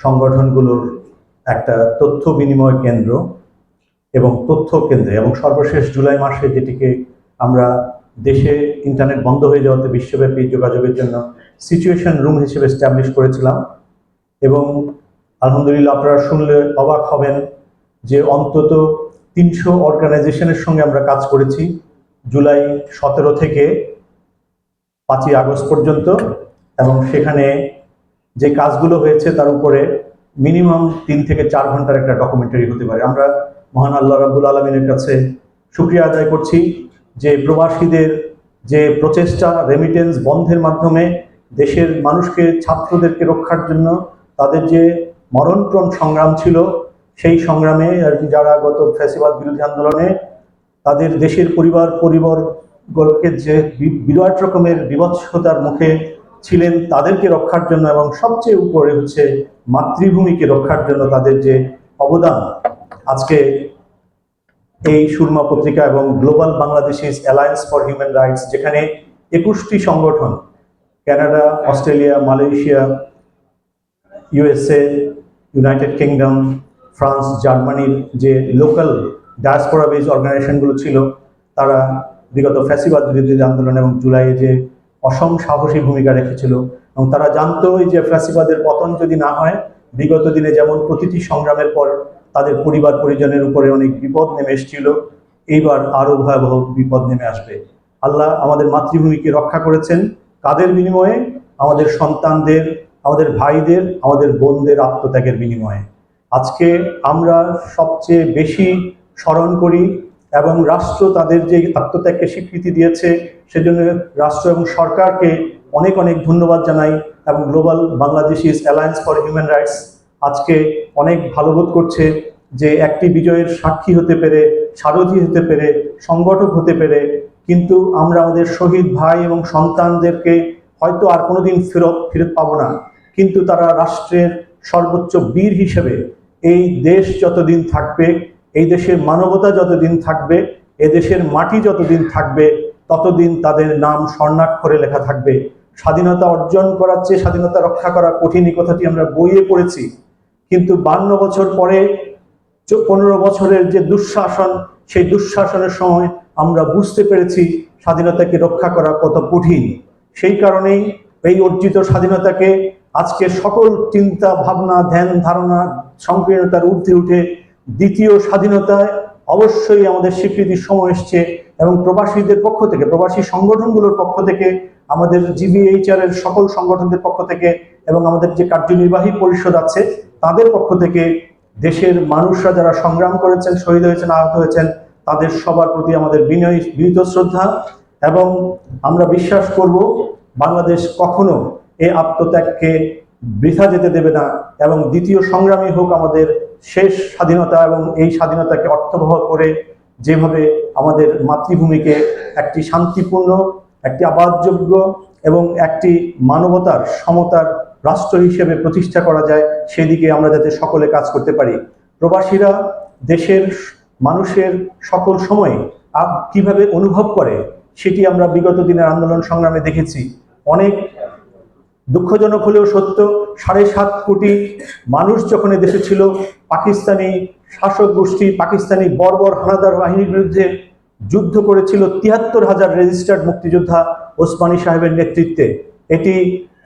সংগঠনগুলোর একটা তথ্য বিনিময় কেন্দ্র এবং তথ্য কেন্দ্রে এবং সর্বশেষ জুলাই মাসে যেটিকে আমরা দেশে ইন্টারনেট বন্ধ হয়ে যাওয়াতে বিশ্বব্যাপী যোগাযোগের জন্য সিচুয়েশন রুম হিসেবে স্ট্যাবলিশ করেছিলাম এবং আলহামদুলিল্লাহ আপনারা শুনলে অবাক হবেন যে অন্তত তিনশো অর্গানাইজেশনের সঙ্গে আমরা কাজ করেছি জুলাই সতেরো থেকে পাঁচই আগস্ট পর্যন্ত এবং সেখানে যে কাজগুলো হয়েছে তার উপরে মিনিমাম তিন থেকে চার ঘণ্টার একটা ডকুমেন্টারি হতে পারে। আমরা মহান আল্লাহ রাবুল আলমিনের কাছে শুক্রিয়া আদায় করছি যে প্রবাসীদের যে প্রচেষ্টা রেমিটেন্স বন্ধের মাধ্যমে দেশের মানুষকে, ছাত্রদেরকে রক্ষার জন্য তাদের যে মরণপ্রণ সংগ্রাম ছিল, সেই সংগ্রামে আর কি যারা গত ফ্যাসিবাদ বিরোধী আন্দোলনে তাদের দেশের পরিবার পরিবারগুলোকে যে বিরাট রকমের বিভৎসতার মুখে ছিলেন তাদেরকে রক্ষার জন্য এবং সবচেয়ে উপরে হচ্ছে মাতৃভূমিকে রক্ষার জন্য তাদের যে অবদান। আজকে এই সুরমা পত্রিকা এবং global Bangladeshis alliance for human rights যেখানে একুশটি সংগঠন, Canada, Australia, Malaysia, USA, United Kingdom, France, জার্মানির যে লোকাল ডায়াসপোরা বেস অর্গানাইজেশনগুলো ছিল, তারা বিগত ফ্যাসিবাদ বিরোধী আন্দোলন এবং জুলাইয়ে যে অসম সাহসী ভূমিকা রেখেছিল এবং তারা জানতো যে ফ্যাসিবাদের পতন যদি না হয়, বিগত দিনে যেমন প্রতিটি সংগ্রামের পর তাদের পরিবার পরিজনের উপরে অনেক বিপদ নেমে এসেছিল, এইবার আরও ভয়াবহ বিপদ নেমে আসবে। আল্লাহ আমাদের মাতৃভূমিকে রক্ষা করেছেন। কাদের বিনিময়ে? আমাদের সন্তানদের, আমাদের ভাইদের, আমাদের বোনদের আত্মত্যাগের বিনিময়ে। আজকে আমরা সবচেয়ে বেশি স্মরণ করি এবং রাষ্ট্র তাদের যে আত্মত্যাগকে স্বীকৃতি দিয়েছে, সেজন্য রাষ্ট্র এবং সরকারকে অনেক অনেক ধন্যবাদ জানাই এবং global Bangladeshis alliance for human rights আজকে অনেক ভালো বোধ করছে যে একটি বিজয়ের সাক্ষী হতে পেরে, সারথী হতে পেরে, সংগঠক হতে পেরে, কিন্তু আমরা আমাদের শহীদ ভাই এবং সন্তানদেরকে হয়তো আর কোনোদিন ফেরত ফেরত পাবো না। কিন্তু তারা রাষ্ট্রের সর্বোচ্চ বীর হিসেবে এই দেশ যতদিন থাকবে এই দেশের মানবতা যতদিন থাকবে এদেশের মাটি যতদিন থাকবে, ততদিন তাদের নাম স্বর্ণাক্ষরে লেখা থাকবে। স্বাধীনতা অর্জন করার চেয়ে স্বাধীনতা রক্ষা করা কঠিন এই কথাটি আমরা বইয়ে পড়েছি। কিন্তু বান্ন বছর পরে পনেরো বছরের যে দুঃশাসন, সেই দুঃশাসনের সময় আমরা বুঝতে পেরেছি স্বাধীনতাকে রক্ষা করা কত কঠিন। সেই কারণেই এই অর্জিত স্বাধীনতাকে আজকে সকল চিন্তা, ভাবনা, ধ্যান, ধারণা, সংকীর্ণতার ঊর্ধ্বে উঠে দ্বিতীয় স্বাধীনতায় অবশ্যই আমাদের স্বীকৃতির সময় এসছে এবং প্রবাসীদের পক্ষ থেকে, প্রবাসী সংগঠনগুলোর পক্ষ থেকে, আমাদের জিবিএইচআর এর সকল সংগঠনদের পক্ষ থেকে এবং আমাদের যে কার্যনির্বাহী পরিষদ আছে, তাদের পক্ষ থেকে দেশের মানুষরা যারা সংগ্রাম করেছেন, শহীদ হয়েছেন, আহত হয়েছেন, তাদের সবার প্রতি আমাদের বিনয়, বিনীত শ্রদ্ধা এবং আমরা বিশ্বাস করব বাংলাদেশ কখনো এই আত্মত্যাগকে বৃথা যেতে দেবে না এবং দ্বিতীয় সংগ্রামী হোক আমাদের শেষ স্বাধীনতা এবং এই স্বাধীনতাকে অর্থবহ করে যেভাবে আমাদের মাতৃভূমিকে একটি শান্তিপূর্ণ, একটি আবাদযোগ্য এবং একটি মানবতার সমতার রাষ্ট্র হিসেবে প্রতিষ্ঠা করা যায়, সেদিকে আমরা যাতে সকলে কাজ করতে পারি। প্রবাসীরা দেশের মানুষের সকল সময়ে কীভাবে অনুভব করে, সেটি আমরা বিগত দিনের আন্দোলন সংগ্রামে দেখেছি। অনেক দুঃখজনক হলেও সত্য, সাড়ে সাত কোটি মানুষ যখন দেশে ছিল, পাকিস্তানি শাসক গোষ্ঠী, পাকিস্তানি বর্বর হানাদার বাহিনীর বিরুদ্ধে যুদ্ধ করেছিল তিয়াত্তর হাজার রেজিস্টার্ড মুক্তিযোদ্ধা ওসমানী সাহেবের নেতৃত্বে। এটি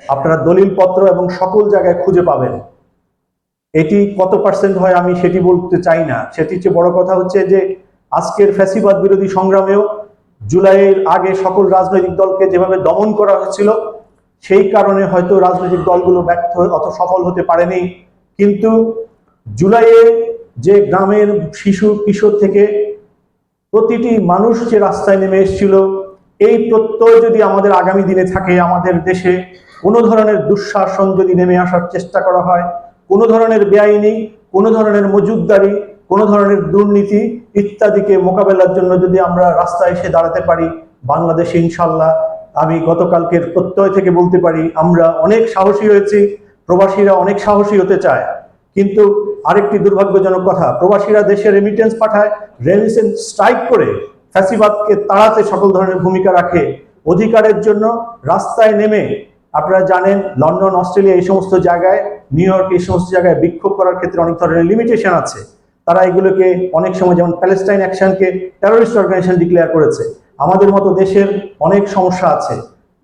আপনারা দলিলপত্র এবং সকল জায়গায় খুঁজে পাবেন। এটি কত পার্সেন্ট হয় আমি সেটি বলতে চাই না। সেটি চেয়ে বড় কথা হচ্ছে যে, আজকের ফ্যাসিবাদ বিরোধী সংগ্রামেও জুলাইয়ের আগে সকল রাজনৈতিক দলকে যেভাবে দমন করা হয়েছিল সেই কারণে হয়তো রাজনৈতিক দলগুলো ব্যর্থ অত সফল হতে পারেনি। কিন্তু জুলাইয়ে যে গ্রামের শিশু, কিশোর থেকে প্রতিটি মানুষ যে রাস্তায় নেমে এসেছিল, এই প্রত্যয় যদি আমাদের আগামী দিনে থাকে, আমাদের দেশে কোনো ধরনের দুঃশাসন যদি নেমে আসার চেষ্টা করা হয়, কোনো ধরনের বেআইনি, কোনো ধরনের মজুদদারি, কোনো ধরনের দুর্নীতি ইত্যাদিকে মোকাবেলার জন্য যদি আমরা রাস্তায় এসে দাঁড়াতে পারি, বাংলাদেশে ইনশাল্লাহ আমি গতকালকের প্রত্যয় থেকে বলতে পারি, আমরা অনেক সাহসী হয়েছি, প্রবাসীরা অনেক সাহসী হতে চায়। কিন্তু আরেকটি দুর্ভাগ্যজনক কথা, প্রবাসীরা দেশে রেমিটেন্স পাঠায় রেমিটেন্স স্ট্রাইক করে ফ্যাসিবাদকে তাড়াতে সকল ধরনের ভূমিকা রাখে। অধিকারের জন্য রাস্তায় নেমে, আপনারা জানেন, লন্ডন, অস্ট্রেলিয়া এই সমস্ত জায়গায়, নিউ ইয়র্ক এই সমস্ত জায়গায় বিক্ষোভ করার ক্ষেত্রে অনেক ধরনের লিমিটেশন আছে। তারা এগুলোকে অনেক সময় যেমন প্যালেস্টাইন অ্যাকশনকে টেরোরিস্ট অর্গানাইজেশন ডিক্লেয়ার করেছে। আমাদের মতো দেশের অনেক সমস্যা আছে।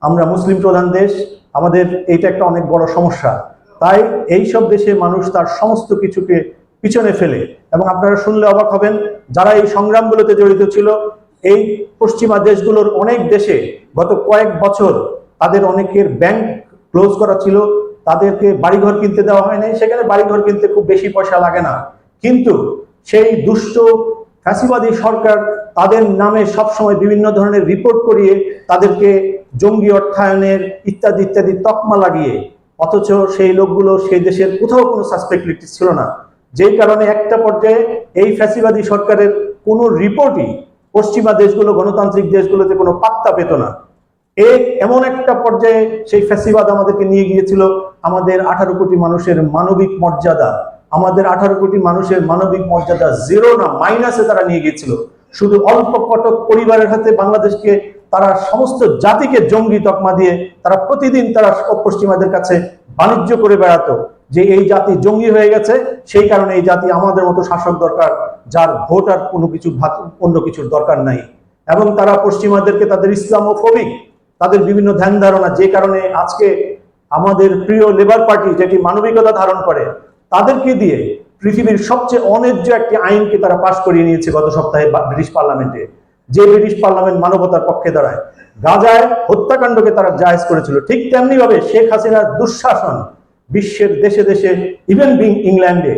আমরা মুসলিম প্রধান দেশ, আমাদের এইটা একটা অনেক বড় সমস্যা। তাই এই সব দেশে মানুষ তার সমস্ত কিছুকে পিছনে ফেলে। এবং আপনারা শুনলে অবাক হবেন, যারা এই সংগ্রামগুলোতে জড়িত ছিল, এই পশ্চিমা দেশগুলোর অনেক দেশে গত কয়েক বছর তাদের অনেকের ব্যাংক ক্লোজ করা ছিল, তাদেরকে বাড়িঘর কিনতে দেওয়া হয় নাই সেখানে বাড়িঘর কিনতে খুব বেশি পয়সা লাগে না। কিন্তু সেই দুষ্ট ফ্যাসিবাদী সরকার তাদের নামে সবসময় বিভিন্ন ধরনের রিপোর্ট করিয়ে তাদেরকে জঙ্গি অর্থায়নের ইত্যাদি ইত্যাদি তকমা লাগিয়ে, অথচ সেই লোকগুলো সেই দেশের কোথাও কোনো সাসপেক্ট লিস্ট ছিল না। যেই কারণে একটা পর্যায়ে এই ফ্যাসিবাদী সরকারের কোনো রিপোর্টই পশ্চিমা দেশগুলো, গণতান্ত্রিক দেশগুলোতে কোনো পাত্তা পেত না। এই এমন একটা পর্যায়ে সেই ফ্যাসিবাদ আমাদেরকে নিয়ে গিয়েছিল, আমাদের আঠারো কোটি মানুষের মানবিক মর্যাদা। আমাদের আঠারো কোটি মানুষের মানবিক মর্যাদা জিরো না মাইনাসে তারা নিয়ে গিয়েছিল। শুধু অল্প কটক পরিবারের হাতে বাংলাদেশকে তারা সমস্ত জাতিকে জঙ্গি তকমা দিয়ে তারা প্রতিদিন তারা পশ্চিমাদের কাছে বাণিজ্য করে বেড়াতো, যে এই জাতি জঙ্গি হয়ে গেছে, সেই কারণে এই জাতি আমাদের মতো শাসক দরকার, যার ভোট আর কোনো কিছু ভাত- অন্য কিছুর দরকার নাই। এবং তারা পশ্চিমাদেরকে তাদের ইসলামোফোবিক, তাদের বিভিন্ন ধ্যান ধারণা, যে কারণে আজকে আমাদের প্রিয় লেবার পার্টি যেটি মানবিকতা ধারণ করে তাদেরকে দিয়ে পৃথিবীর সবচেয়ে অন্যায্য একটি আইনকে তারা পাশ করিয়ে নিয়েছে গত সপ্তাহে ব্রিটিশ পার্লামেন্টে। যে ব্রিটিশ পার্লামেন্ট মানবতার পক্ষে দাঁড়ায়, গাজায় হত্যাকাণ্ডকে তারা জায়েজ করেছিল। ঠিক তেমনি ভাবে শেখ হাসিনার দুঃশাসন বিশ্বের দেশে দেশে ইভেন বিং ইংল্যান্ডে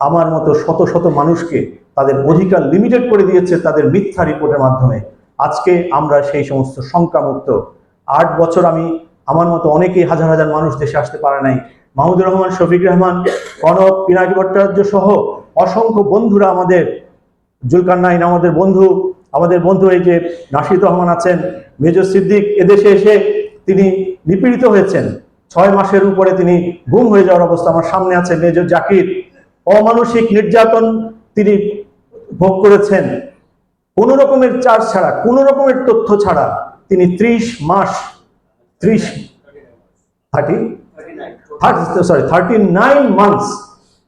আমার মতো শত শত মানুষকে তাদের অধিকার লিমিটেড করে দিয়েছে তাদের মিথ্যা রিপোর্টের মাধ্যমে। আজকে আমরা সেই সমস্ত শঙ্কামুক্ত। আট বছর আমি, আমার মতো অনেকেই হাজার হাজার মানুষ দেশে আসতে পারে নাই। মাহমুদুর রহমান, শফিক রহমান, কনক, পিনাকি ভট্টাচার্য সহ অসংখ্য বন্ধুরা আমাদের জুলকার নাইন আমাদের বন্ধু আমাদের বন্ধু এই যে নাসিদ রহমান আছেন, মেজর সিদ্দিক এদেশে এসে তিনি নিপীড়িত হয়েছেন। ছয় মাসের উপরে তিনি গুম হয়ে যাওয়ার অবস্থা আমার সামনে আছে, মেজর জাকির। অমানসিক নির্যাতন তিনি ভোগ করেছেন। কোন রকমের চার্জ ছাড়া, কোন রকমের তথ্য ছাড়া তিনি ত্রিশ মাস, ত্রিশ, thirty sorry thirty nine months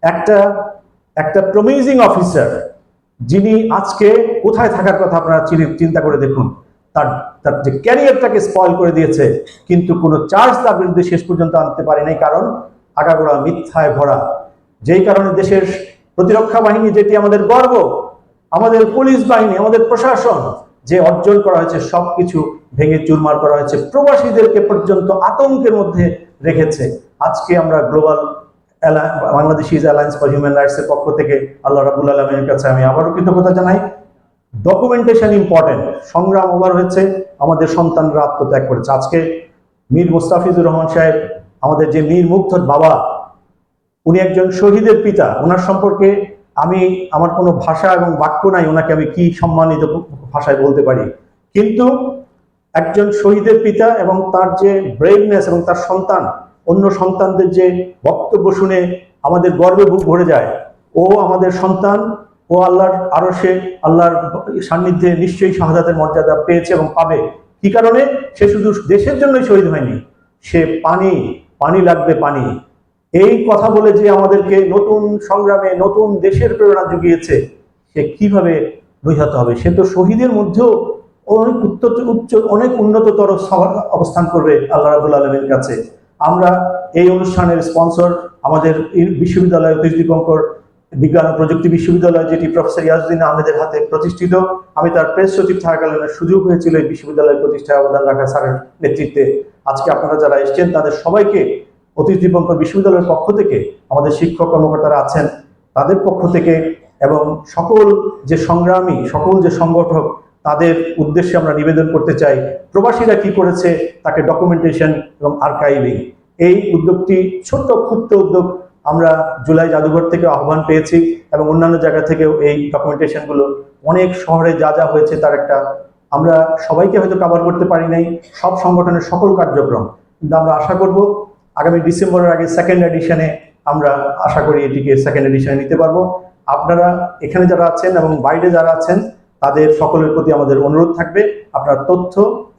একটা একটা প্রমিজিং অফিসার যিনি আজকে কোথায় থাকার কথা আপনারা চিনি- চিন্তা করে দেখুন, তার তার যে ক্যারিয়ারটাকে স্পয়েল করে দিয়েছে, কিন্তু কোনো চার্জ তার বিরুদ্ধে শেষ পর্যন্ত আনতে পারে নাই, কারণ আগাগোড়া মিথ্যায় ভরা। যেই কারণে দেশের প্রতিরক্ষা বাহিনী যেটি আমাদের গর্ব, আমাদের পুলিশ বাহিনী, আমাদের প্রশাসন, যে অর্জন করা হয়েছে, সবকিছু ভেঙে চুরমার করা হয়েছে। প্রবাসীদেরকে পর্যন্ত আতঙ্কের মধ্যে রেখেছে। আজকে আমরা global Bangladesh alliance for human rights এর পক্ষ থেকে আল্লাহ রাবুল আলমের কাছে আমি আবারও কৃতজ্ঞতা জানাই। ডকুমেন্টেশন ইম্পর্টেন্ট সংগ্রাম ওভার হয়েছে, আমাদের সন্তানরা আত্মত্যাগ করেছে। আজকে মীর মুস্তাফিজুর রহমান সাহেব, আমাদের যে মীর মুগ্ধর বাবা, উনি একজন শহীদের পিতা ওনার সম্পর্কে আমি, আমার কোনো ভাষা এবং বাক্য নাই ওনাকে আমি কি সম্মানিত ভাষায় বলতে পারি? কিন্তু একজন শহীদের পিতা এবং তার যে ব্রেভনেস এবং তার সন্তান, অন্য সন্তানদের যে বক্তব্য শুনে আমাদের গর্বে বুক ভরে যায়, ও আমাদের সন্তান, ও আল্লাহর আরও সে আল্লাহর সান্নিধ্যে নিশ্চয়ই শাহাদাতের মর্যাদা পেয়েছে এবং পাবে। কি কারণে? সে শুধু দেশের জন্যই শহীদ হয়নি, সে পানি পানি লাগবে পানি। এই কথা বলে যে আমাদেরকে নতুন সংগ্রামে, নতুন দেশের প্রেরণা জুগিয়েছে, সে কীভাবে বোঝাতে হবে? সে তো শহীদের মধ্যেও অনেক উচ্চ উচ্চ, অনেক উন্নততর অবস্থান করবে আল্লাহ রাবুল আলমের কাছে। আমরা এই অনুষ্ঠানের স্পন্সর আমাদের বিশ্ববিদ্যালয় অতীশ দীপঙ্কর বিজ্ঞান ও প্রযুক্তি বিশ্ববিদ্যালয়, যেটি প্রফেসর ইয়াজুদ্দিন আহমেদের হাতে প্রতিষ্ঠিত। আমি তার প্রেস সচিব থাকাকালীন সুযোগ হয়েছিল এই বিশ্ববিদ্যালয় প্রতিষ্ঠায় অবদান রাখা স্যারের নেতৃত্বে। আজকে আপনারা যারা এসেছেন, তাদের সবাইকে অতীশ দীপঙ্কর বিশ্ববিদ্যালয়ের পক্ষ থেকে, আমাদের শিক্ষক কর্মকর্তারা আছেন তাদের পক্ষ থেকে এবং সকল যে সংগ্রামী, সকল যে সংগঠক তাদের উদ্দেশ্যে আমরা নিবেদন করতে চাই, প্রবাসীরা কি করেছে তাকে ডকুমেন্টেশন এবং আর্কাইভিং এই উদ্যোগটি ছোট্ট ক্ষুদ্র উদ্যোগ, আমরা জুলাই জাদুঘর থেকে আহ্বান পেয়েছি এবং অন্যান্য জায়গা থেকেও এই ডকুমেন্টেশনগুলো অনেক শহরে যা যা হয়েছে তার একটা, আমরা সবাইকে হয়তো কভার করতে পারি নাই, সব সংগঠনের সকল কার্যক্রম। কিন্তু আমরা আশা করব, আগামী ডিসেম্বরের আগে সেকেন্ড এডিশনে আমরা আশা করি এটিকে সেকেন্ড এডিশনে নিতে পারব। আপনারা এখানে যারা আছেন এবং বাইরে যারা আছেন তাদের সকলের প্রতি আমাদের অনুরোধ থাকবে। আপনার তথ্য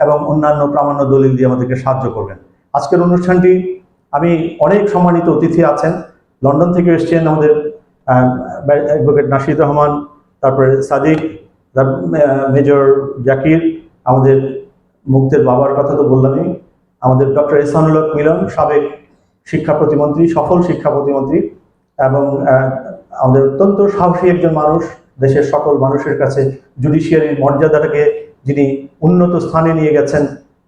এবং অন্যান্য প্রামাণ্য দলিল দিয়ে আমাদেরকে সাহায্য করবেন। আজকের অনুষ্ঠানটি, আমি অনেক সম্মানিত অতিথি আছেন। লন্ডন থেকে এসছেন আমাদের অ্যাডভোকেট নাসির রহমান, তারপরে সাদিক মেজর জাকির, আমাদের মুক্তের বাবার কথা তো বললামই, আমাদের ডক্টর এসানুল মিলন, সাবেক শিক্ষা প্রতিমন্ত্রী, সফল শিক্ষা প্রতিমন্ত্রী এবং আমাদের অত্যন্ত সাহসী একজন মানুষ। দেশের সকল মানুষের কাছে জুডিশিয়ারির মর্যাদাটাকে যিনি উন্নত স্থানে নিয়ে গেছেন,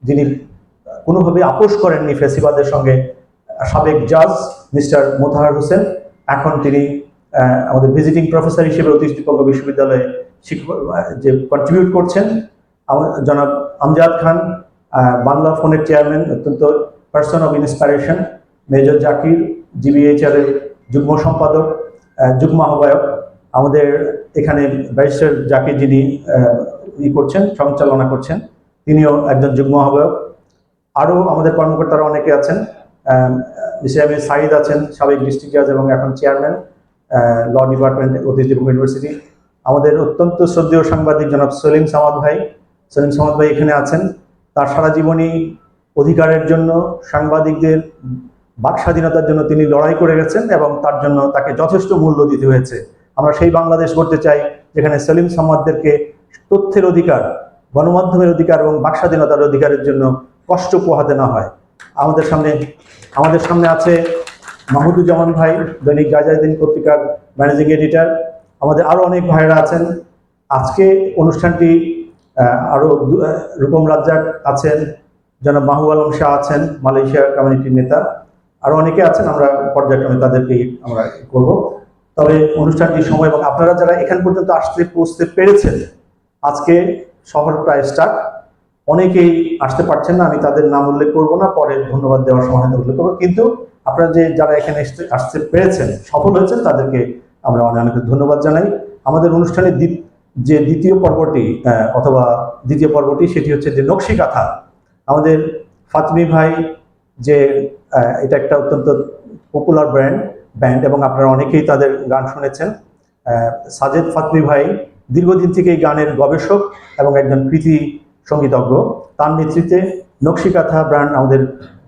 যিনি কোনোভাবে আপোষ করেননি ফেসিবাদের সঙ্গে, সাবেক জাজ মিস্টার মোতাহার হোসেন, এখন তিনি আমাদের ভিজিটিং প্রফেসর হিসেবে অতিথিপঙ্গ বিশ্ববিদ্যালয়ে যে কন্ট্রিবিউট করছেন জনাব আমজাদ খান বাংলা ফোনের চেয়ারম্যান অত্যন্ত person of inspiration major Zakir GBHR এর যুগ্ম সম্পাদক যুগ্ম আহ্বায়ক, আমাদের এখানে ব্যারিস্টার জাকির যিনি ই করছেন, সঞ্চালনা করছেন, তিনিও একজন যুগ্ম আহ্বায়ক। আরও আমাদের কর্মকর্তারা অনেকে আছেন মিস্টার এম এ সাইদ আছেন, সাবেক ডিস্ট্রিক্ট জাজ এবং এখন chairman law department Atithipur university. আমাদের অত্যন্ত শ্রদ্ধেয় সাংবাদিক জনাব সলিম সামাদ ভাই। সলিম সামাদ ভাই এখানে আছেন। তার সারা জীবনই অধিকারের জন্য, সাংবাদিকদের বাক স্বাধীনতার জন্য তিনি লড়াই করে গেছেন এবং তার জন্য তাকে যথেষ্ট মূল্য দিতে হয়েছে। আমরা সেই বাংলাদেশ করতে চাই, যেখানে সেলিম সামাদদেরকে তথ্যের অধিকার, গণমাধ্যমের অধিকার এবং বাক স্বাধীনতার অধিকারের জন্য কষ্ট পোহাতে না হয়। আমাদের সামনে আমাদের সামনে আছে মাহমুদুজ্জামান ভাই, দৈনিক গাজাদিন পত্রিকার ম্যানেজিং এডিটর। আমাদের আরও অনেক ভাইরা আছেন। আজকে অনুষ্ঠানটি আরও রূপম রাজ্জাক আছেন, জনাব মাহবুব আলম শাহ আছেন, মালয়েশিয়া কমিউনিটির নেতা। আরও অনেকে আছেন, আমরা পর্যায়ক্রমে তাদেরকে আমরা করব। তবে অনুষ্ঠানটির সময় এবং আপনারা যারা এখান পর্যন্ত আসতে, পৌঁছতে পেরেছেন, আজকে শহর প্রায় স্টাক অনেকেই আসতে পারছেন না, আমি তাদের নাম উল্লেখ করব না, পরে ধন্যবাদ দেওয়ার সময় উল্লেখ করব। কিন্তু আপনারা যে যারা এখানে আসতে পেরেছেন, সফল হয়েছেন, তাদেরকে আমরা অনেক অনেক ধন্যবাদ জানাই। আমাদের অনুষ্ঠানের যে দ্বিতীয় পর্বটি অথবা দ্বিতীয় পর্বটি, সেটি হচ্ছে যে নকশি কাঁথা আমাদের ফাতমি ভাই যে এটা একটা অত্যন্ত পপুলার ব্র্যান্ড ব্যান্ড এবং আপনারা অনেকেই তাদের গান শুনেছেন। সাজেদ ফাতমি ভাই দীর্ঘদিন থেকে এই গানের গবেষক এবং একজন কৃতি সঙ্গীতজ্ঞ। তার নেতৃত্বে নকশিকাথা ব্র্যান্ড আমাদের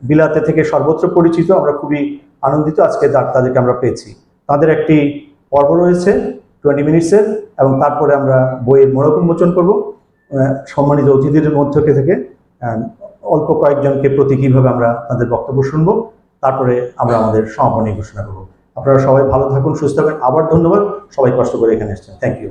বিলাতে থেকে সর্বত্র পরিচিত। আমরা খুবই আনন্দিত আজকে তাদেরকে আমরা পেয়েছি। তাদের একটি পর্ব রয়েছে, টোয়েন্টি মিনিটসের, এবং তারপরে আমরা বইয়ের মোড়ক উন্মোচন করব। সম্মানিত অতিথিদের মধ্য থেকে অল্প কয়েকজনকে প্রতি কীভাবে আমরা তাদের বক্তব্য শুনব। তারপরে আমরা আমাদের সমাপনী ঘোষণা করব। আপনারা সবাই ভালো থাকুন, সুস্থ থাকুন। আবার ধন্যবাদ। সবাই কষ্ট করে এখানে এসছেন থ্যাংক ইউ